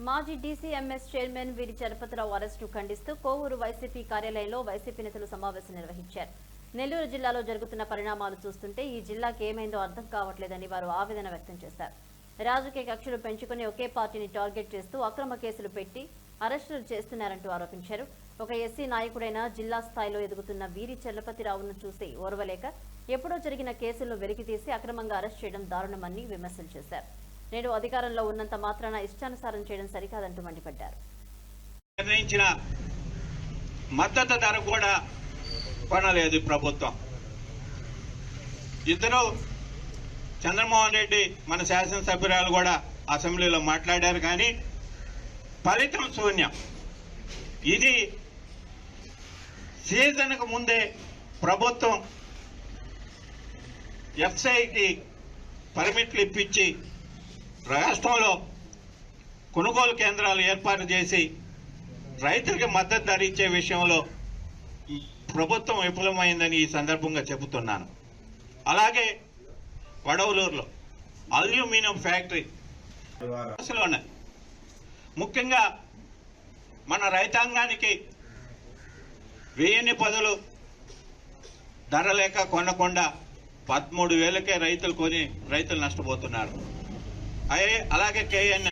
మాజీ DCMS chairman వీరి Chalapathirao arrest ఖండిస్తూ కోవూరు వైసీపీ కార్యాలయంలో వైసీపీ నేతలు సమావేశం నిర్వహించారు. నెల్లూరు జిల్లాలో జరుగుతున్న పరిణామాలు చూస్తుంటే ఈ జిల్లాకి ఏమైందో అర్థం కావట్లేదని వారు ఆవేదన వ్యక్తం చేశారు. రాజకీయ కక్షలు పెంచుకుని ఒకే పార్టీని టార్గెట్ చేస్తూ అక్రమ కేసులు పెట్టి అరెస్టులు చేస్తున్నారంటూ ఆరోపించారు. ఒక ఎస్సీ నాయకుడైన జిల్లా స్థాయిలో ఎదుగుతున్న వీరి చలపతిరావును చూసి ఓర్వలేక ఎప్పుడో జరిగిన కేసులను వెలికితీసి అక్రమంగా అరెస్ట్ చేయడం దారుణమని విమర్శలు చేశారు. నేడు అధికారంలో ఉన్నంత మాత్రాన ఇష్టానుసారం చేయడం సరికాదంటూ మండిపడ్డారు. నిర్ణయించిన మద్దతు ధర కూడా కొనలేదు ప్రభుత్వం. ఇద్దరు చంద్రమోహన్ రెడ్డి మన శాసనసభ్యురాలు కూడా అసెంబ్లీలో మాట్లాడారు కానీ ఫలితం శూన్యం. ఇది సీజన్కు ముందే ప్రభుత్వం ఎఫ్సైకి పర్మిట్లు ఇప్పించి రాష్ట్రంలో కొనుగోలు కేంద్రాలు ఏర్పాటు చేసి రైతులకు మద్దతు ధర ఇచ్చే విషయంలో ప్రభుత్వం విఫలమైందని ఈ సందర్భంగా చెబుతున్నాను. అలాగే వడవలూరులో అల్యూమినియం ఫ్యాక్టరీ సమస్యలు ముఖ్యంగా మన రైతాంగానికి వెయ్యిన్ని పదులు ధర లేక కొనకుండా పదమూడు వేలకే రైతులు కొని రైతులు నష్టపోతున్నారు. అలాగే కేఎన్